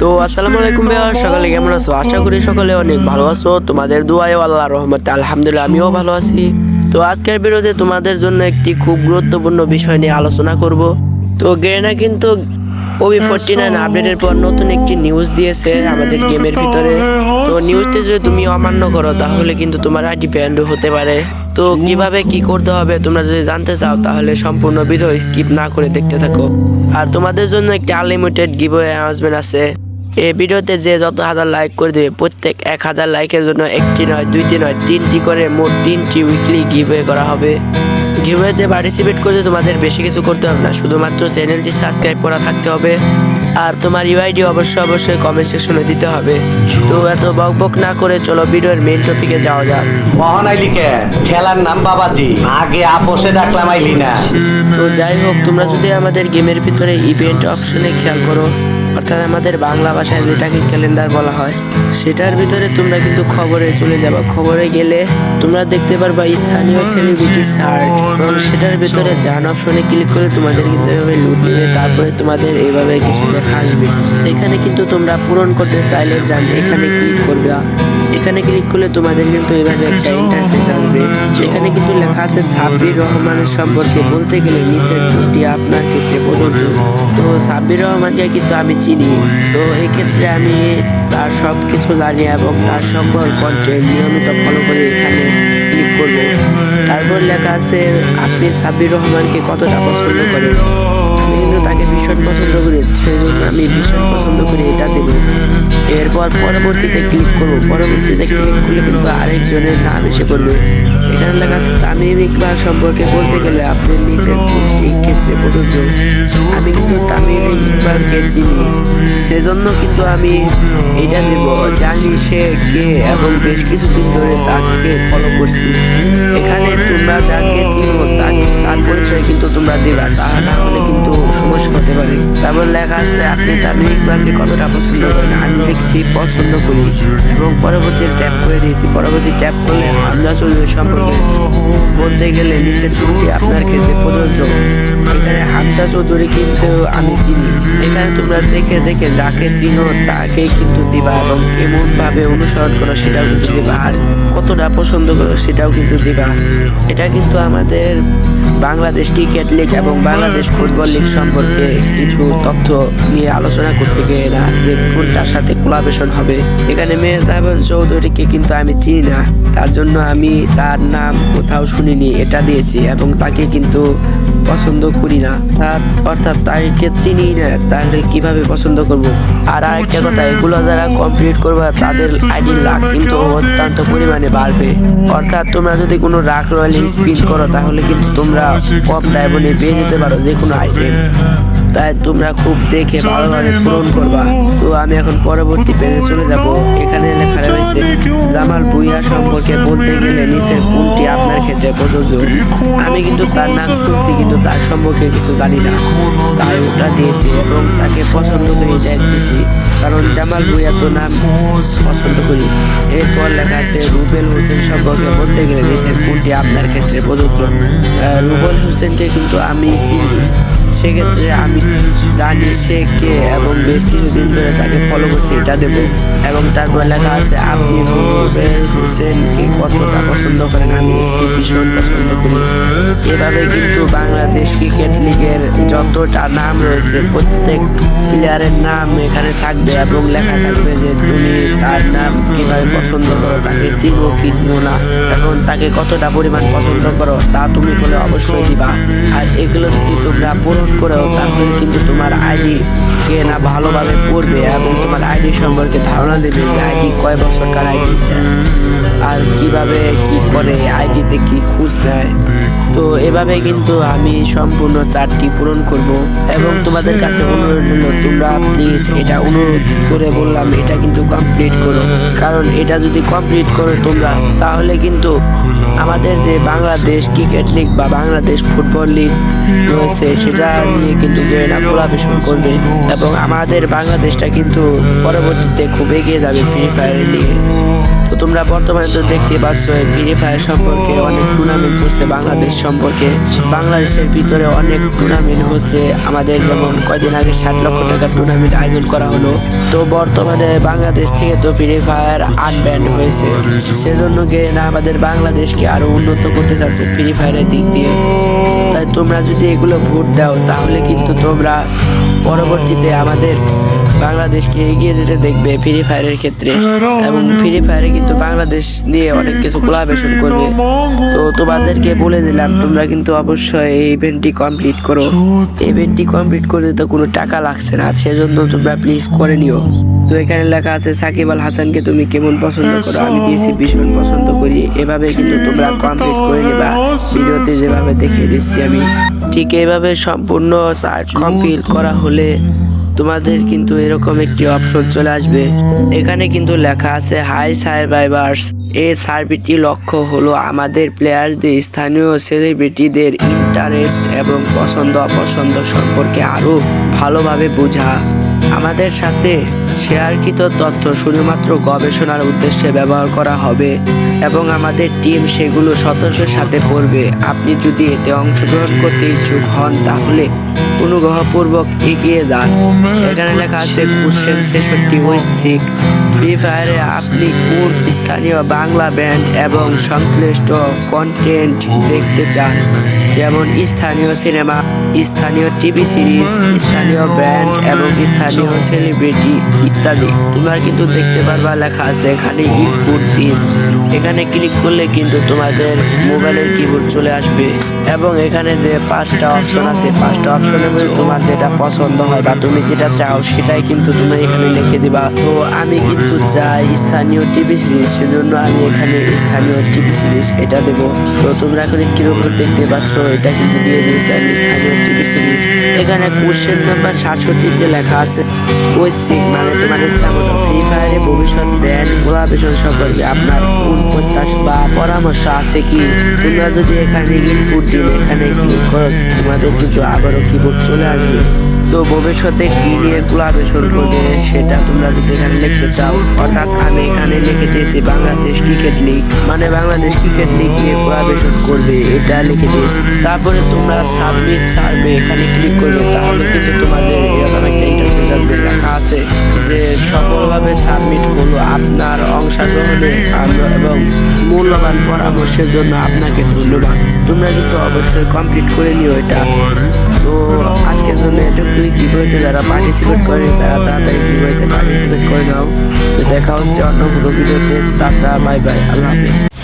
তো আসসালামু আলাইকুম ভাইয়া সকালে কেমন আছো? আশা করি সকলে অনেক ভালো আছো। তোমাদের দোয়ায় আল্লাহ রহমতে আলহামদুলিল্লাহ আমিও ভালো আছি। তো আজকের ভিডিওতে তোমাদের জন্য একটি খুব গুরুত্বপূর্ণ বিষয় নিয়ে আলোচনা করব। তো গেনা কিন্তু ওবি ফোরটি নাইন আপডেটের পর নতুন একটি নিউজ দিয়েছে আমাদের গেমের ভিতরে। তো নিউজটি যদি তুমি অমান্য করো, তাহলে কিন্তু তোমার আইডি ব্যান্ড হতে পারে। তো কীভাবে কি করতে হবে তোমরা যদি জানতে চাও তাহলে সম্পূর্ণ ভিডিও স্কিপ না করে দেখতে থাকো। আর তোমাদের জন্য একটি আনলিমিটেড গিভওয়ে অ্যানাউন্সমেন্ট আছে। এই ভিডিওতে যে যত হাজার লাইক করে দেবে প্রত্যেক এক হাজার লাইকের জন্য একটি নয় দুইটি নয় তিনটি করে মোট তিনটি উইকলি গিভওয়ে করা হবে। গিভওয়েতে পার্টিসিপেট করতে তোমাদের বেশি কিছু করতে হবে না শুধুমাত্র চ্যানেলটি সাবস্ক্রাইব করা থাকতে হবে। আর তোমার ইউআইডি অবশ্যই অবশ্যই কমেন্ট সেকশনে দিতে হবে। তো এত বক বক না করে চলো ভিডিওর মেইন টপিকে যাওয়া যাক। মহান আইলি খেলার নাম বাবাজি। আগে আপোষে ডাকলাম আইলি না। তো যাই হোক তোমরা যদি আমাদের গেমের ভিতরে ইভেন্ট অপশনে খেয়াল করো অর্থাৎ আমাদের বাংলা ভাষায় যেটাকে ক্যালেন্ডার বলা হয় সেটার ভিতরে তোমরা কিন্তু খবরে চলে যাবে। খবরে গেলে তোমরা দেখতে পারবা স্থানীয় সেলিব্রিটি সার্ট এবং সেটার ভিতরে জান অপশনে ক্লিক করলে তোমাদের কিন্তু এভাবে লুট নেবে তারপরে তোমাদের এইভাবে কিছু লেখা আসবে। এখানে কিন্তু তোমরা পূরণ করতে চাইলে জান এখানে ক্লিক করবে। এখানে ক্লিক করলে তোমাদের কিন্তু এভাবে একটা ইন্টারফেস আসবে। এখানে কিন্তু লেখা আছে সাব্বির রহমানের সম্পর্কে বলতে গেলে নিচের কোনটি আপনার ক্ষেত্রে প্রযোজ্য। তো সাব্বির রহমানকে কিন্তু আমি চিনি তো এক্ষেত্রে ক্ষেত্রে আমি তার সব কিছু জানি এবং তার সকল কন্টেন্ট নিয়মিত ফলো করে এখানে ক্লিক করব। তারপর লেখা আছে, আপনি সাব্বির রহমানকে কতটা পছন্দ করেন? তাকে ভীষণ পছন্দ করি সেই জন্য আমি ভীষণ পছন্দ করি এটা দেবো। এরপর পরবর্তীতে ক্লিক করব, পরবর্তীতে ক্লিক করলে কিন্তু আরেকজনের নাম এসে পড়বে। এখানে লেখা আছে তামিম ইকবাল সম্পর্কে বলতে গেলে আপনি নিজের কোনটি ক্ষেত্রে প্রযোজ্য। আমি কিন্তু তামিম ইকবালকে চিনি, সেজন্য কিন্তু আমি এটা দেব। জানি সে কে এবং বেশ কিছুদিন ধরে তাকে ফলো করছি। এখানে তোমরা যাকে চিনো তার পরিচয় কিন্তু তোমরা দেবা, তা না হলে কিন্তু সমস্যা হতে পারে। তারপর লেখা আছে, আপনি তামিম ইকবালকে কতটা পছন্দ করেন? আমি লিখছি, পছন্দ করি। এবং পরবর্তী ট্যাপ করে দিয়েছি। পরবর্তী ট্যাপ করলে হামজা চৌধুরী সম্পর্কে বলতে গেলে নিচের কোনটি আপনার ক্ষেত্রে প্রযোজ্য। এখানে হামজা চৌধুরী কিন্তু আমি চিনি। এখানে তোমরা দেখে দেখে যাকে চিনো, তাকে কিন্তু দিবা এবং কেমন ভাবে অনুসরণ করো সেটাও কিন্তু দিবা। আর কতটা পছন্দ করো সেটাও কিন্তু দিবা। এটা কিন্তু আমাদের বাংলাদেশ ক্রিকেট লিগ এবং বাংলাদেশ ফুটবল লিগ সম্পর্কে কিছু তথ্য নিয়ে আলোচনা করতে গিয়ে না যে কোনটার সাথে কোলাবেশন হবে। এখানে মেহতাবন চৌধুরীকে কিন্তু আমি চিনি না। তার জন্য আমি তার নাম কোথাও শুনিনি, এটা দিয়েছি এবং তাকে কিন্তু পছন্দ করি না। অর্থাৎ তাকে চিনি না তাহলে কীভাবে পছন্দ করব? আর একটা কথা, এগুলো যারা কমপ্লিট করবে, তাদের আইডি লাখ কিন্তু অত্যন্ত পরিমাণে বাড়বে। অর্থাৎ তোমরা যদি কোনো রাগ রয়েল স্পিন করো, তাহলে কিন্তু তোমরা কম ডায়মন্ডে পেয়ে যেতে পারো যে কোনো আইটেম তাই তোমরা খুব দেখে ভালোভাবে পূরণ করবা। তো আমি এখন পরবর্তী পেজে চলে যাব। এখানে লেখা রয়েছে, জামাল ভুইয়া সম্পর্কে বলতে গেলে নিচের কোনটি আপনার ক্ষেত্রে প্রযোজ্য? আমি কিন্তু তার নাম শুনছি, কিন্তু তার সম্পর্কে কিছু জানি না। তাই ওটা দিয়েছি এবং তাকে পছন্দ করে এটাই দিয়েছি। কারণ জামাল ভুইয়া তো নাম পছন্দ করি। এরপর লেখা আছে, রুবেল হোসেন সম্পর্কে বলতে গেলে নিচের কোনটি আপনার ক্ষেত্রে প্রযোজ্য? রুবেল হোসেনকে কিন্তু আমি চিনি। সেক্ষেত্রে আমি জানি সে কে এবং বেশ কিছুদিন ধরে তাকে ফলো করছি, এটা দেবো। এবং তারপর লেখা আছে, আপনি রুবেল হোসেনকে কতটা পছন্দ করেন? আমি এসি ভীষণ পছন্দ করি। এভাবে কিন্তু বাংলাদেশ ক্রিকেট লিগের যতটা নাম রয়েছে, প্রত্যেক প্লেয়ারের নাম এখানে থাকবে এবং লেখা থাকবে যে, তুমি তার নাম কীভাবে পছন্দ করো? তাকে চিনবো কি না? এবং তাকে কতটা পরিমাণ পছন্দ করো? তা তুমি বলে অবশ্যই দিবা। আর এগুলো যদি তোমরা পূরণ করো তাহলে কিন্তু তোমার আইডি কে না ভালোভাবে পড়বে এবং তোমার আইডি সম্পর্কে ধারণা দেবে যে আইডি কয় বছরকার আইডি? আর কীভাবে কি করে আইডিতে কি খুঁজ নেয়? তো এভাবে কিন্তু আমি সম্পূর্ণ চারটি পূরণ করব এবং তোমাদের কাছে অনুরোধ হলো তোমরা প্লিজ এটা অনুরোধ করে বললাম, এটা কিন্তু কমপ্লিট করো। কারণ এটা যদি কমপ্লিট করো তোমরা, তাহলে কিন্তু আমাদের যে বাংলাদেশ ক্রিকেট লিগ বা বাংলাদেশ ফুটবল লিগ রয়েছে, সেটা নিয়ে কিন্তু গেনা কোলাবেশন করবে এবং আমাদের বাংলাদেশটা কিন্তু পরবর্তীতে খুব এগিয়ে যাবে ফ্রি ফায়ার নিয়ে। তোমরা বর্তমানে তো দেখতে পাচ্ছ ফ্রি ফায়ার সম্পর্কে অনেক টুর্নামেন্ট চলছে বাংলাদেশ সম্পর্কে। বাংলাদেশের ভিতরে অনেক টুর্নামেন্ট হচ্ছে। আমাদের যেমন কয়দিন আগে ষাট লক্ষ টাকার টুর্নামেন্ট আয়োজন করা হলো। তো বর্তমানে বাংলাদেশ থেকে তো ফ্রি ফায়ার আনব্যান্ড হয়েছে। সেজন্য গিয়ে না আমাদের বাংলাদেশকে আরও উন্নত করতে চাচ্ছে ফ্রি ফায়ারের দিক দিয়ে। তাই তোমরা যদি এগুলো ভোট দাও, তাহলে কিন্তু তোমরা পরবর্তীতে আমাদের বাংলাদেশকে এগিয়ে যেতে দেখবে ফ্রি ফায়ারের ক্ষেত্রে। এবং ফ্রি ফায়ারে কিন্তু বাংলাদেশ নিয়ে অনেক কিছু কোলাবেশন করবে। তো তোমাদেরকে বলে দিলাম তোমরা কিন্তু অবশ্যই এই ইভেন্টটি কমপ্লিট করো। ইভেন্টটি কমপ্লিট করতে তো কোনো টাকা লাগছে না সেজন্য তোমরা প্লিজ করে নিও। তো এখানে লেখা আছে সাকিব আল হাসানকে তুমি কেমন পছন্দ করো? আমি দিয়েছি ভীষণ পছন্দ করি। এভাবে কিন্তু তোমরা কমপ্লিট করে নিবা। ভিডিওতে যেভাবে দেখিয়ে দিচ্ছি আমি। ঠিক এইভাবে সম্পূর্ণ কমপ্লিট করা হলে তোমাদের কিন্তু এরকম একটি অপশন চলে আসবে। এখানে কিন্তু লেখা আছে হাই সার্ভাইভার্স এই সার্ভিটি লক্ষ্য হলো আমাদের প্লেয়ারদের স্থানীয় সেলিব্রিটিদের ইন্টারেস্ট এবং পছন্দ অপছন্দ সম্পর্কে আরও ভালোভাবে বোঝা। আমাদের সাথে শেয়ারকৃত তথ্য শুধুমাত্র গবেষণার উদ্দেশ্যে ব্যবহার করা হবে এবং আমাদের টিম সেগুলো সতর্কের সাথে করবে। আপনি যদি এতে অংশগ্রহণ করতে ইচ্ছুক হন, তাহলে অনুগ্রহপূর্বক এগিয়ে যান। এখানে লেখা আছে, কোশ্চেন ছেষট্টি ঐচ্ছিক ফ্রি ফায়ারে আপনি কোন স্থানীয় বাংলা ব্যান্ড এবং সংশ্লিষ্ট কন্টেন্ট দেখতে চান? যেমন স্থানীয় সিনেমা স্থানীয় টিভি সিরিজ, স্থানীয় ব্যান্ড এবং স্থানীয় সেলিব্রিটি ইত্যাদি। তোমরা কিন্তু দেখতে পারবা লেখা আছে এখানে ইনপুট দিন এখানে ক্লিক করলে কিন্তু তোমাদের মোবাইলের কিবোর্ড চলে আসবে এবং এখানে যে পাঁচটা অপশন আছে, পাঁচটা অপশনের মধ্যে তোমার যেটা পছন্দ হয় বা তুমি যেটা চাও সেটাই কিন্তু তুমি এখানে লিখে দিবা। তো আমি কিন্তু চাই স্থানীয় টিভি সিরিজ, সেজন্য আমি এখানে স্থানীয় টিভি সিরিজ এটা দেবো। তো তোমরা এখন স্ক্রিনের উপর দেখতে পাচ্ছ, এটা কিন্তু দিয়ে দিয়েছি আমি স্থানীয় টিভি সিরিজ এখানে কোশ্চেন নাম্বার সাতষট্টিতে লেখা আছে ঐচ্ছিক মানে তোমার ইচ্ছা ফ্রি ফায়ারে ভবিষ্যৎ দেন কোলাবেশন সম্পর্কে আপনার কোন প্রত্যাশা বা পরামর্শ আছে কি? তোমরা যদি এখানে ইনপুট দিন, এখানে ক্লিক করো, তোমাদের কিন্তু আবারও কিবোর্ড চলে আসবে। তো ভবিষ্যতে কি নিয়ে কোলাবেশন করবে সেটা তোমরা যদি এখানে লিখতে চাও, অর্থাৎ আমি এখানে লিখে দিয়েছি বাংলাদেশ ক্রিকেট লিগ। মানে বাংলাদেশ ক্রিকেট লিগ নিয়ে কোলাবেশন করবে, এটা লিখে দিয়েছি। তারপরে তোমরা সাবমিট সার্ভে এখানে ক্লিক করবে, তাহলে কিন্তু তোমাদের এরকম একটা ইন্টারফেস আসবে, লেখা আছে যে সফলভাবে সাবমিট হলো আপনার অংশগ্রহণে এবং মূল্যবান পরামর্শের জন্য আপনাকে ধন্যবাদ। তোমরা কিন্তু অবশ্যই কমপ্লিট করে নিও এটা। তো জন্য কি কিবোর্ডে যারা পার্টিসিপেট করে, তারা তাড়াতাড়ি বইতে পার্টিসিপেট করে নাও। তো দেখা হচ্ছে অন্য কোনো ভিডিওতে। টাটা বাই বাই আল্লাহ হাফিজ।